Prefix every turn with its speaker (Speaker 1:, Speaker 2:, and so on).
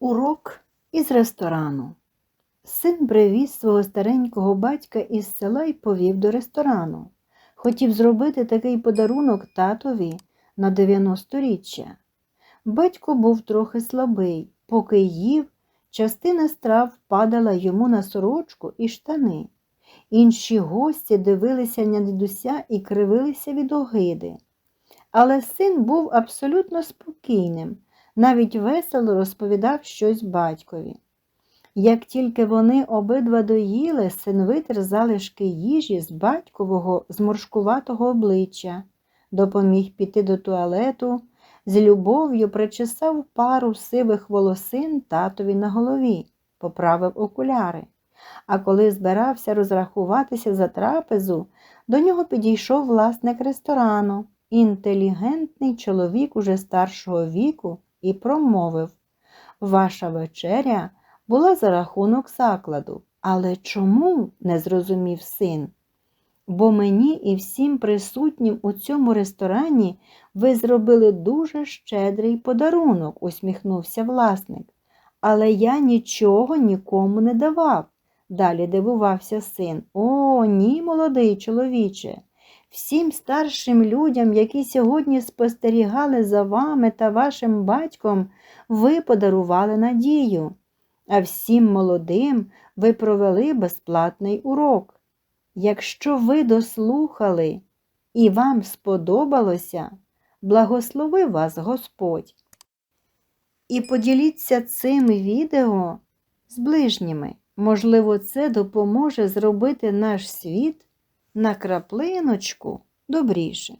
Speaker 1: Урок із ресторану. Син привіз свого старенького батька із села і повів до ресторану. Хотів зробити такий подарунок татові на 90-річчя. Батько був трохи слабий, поки їв, частина страв падала йому на сорочку і штани. Інші гості дивилися на дідуся і кривилися від огиди. Але син був абсолютно спокійним, навіть весело розповідав щось батькові. Як тільки вони обидва доїли, син витер залишки їжі з батькового зморшкуватого обличчя, допоміг піти до туалету, з любов'ю причесав пару сивих волосин татові на голові, поправив окуляри. А коли збирався розрахуватися за трапезу, до нього підійшов власник ресторану, інтелігентний чоловік уже старшого віку, і промовив Ваша вечеря була за рахунок закладу. Але чому? не зрозумів син. Бо мені і всім присутнім у цьому ресторані ви зробили дуже щедрий подарунок, усміхнувся власник. Але я нічого нікому не давав. Далі дивувався син. О, ні, молодий чоловіче. Всім старшим людям, які сьогодні спостерігали за вами та вашим батьком, ви подарували надію, а всім молодим ви провели безплатний урок. Якщо ви дослухали і вам сподобалося, благослови вас Господь. І поділіться цим відео з ближніми. Можливо, це допоможе зробити наш світ на краплиночку добріше.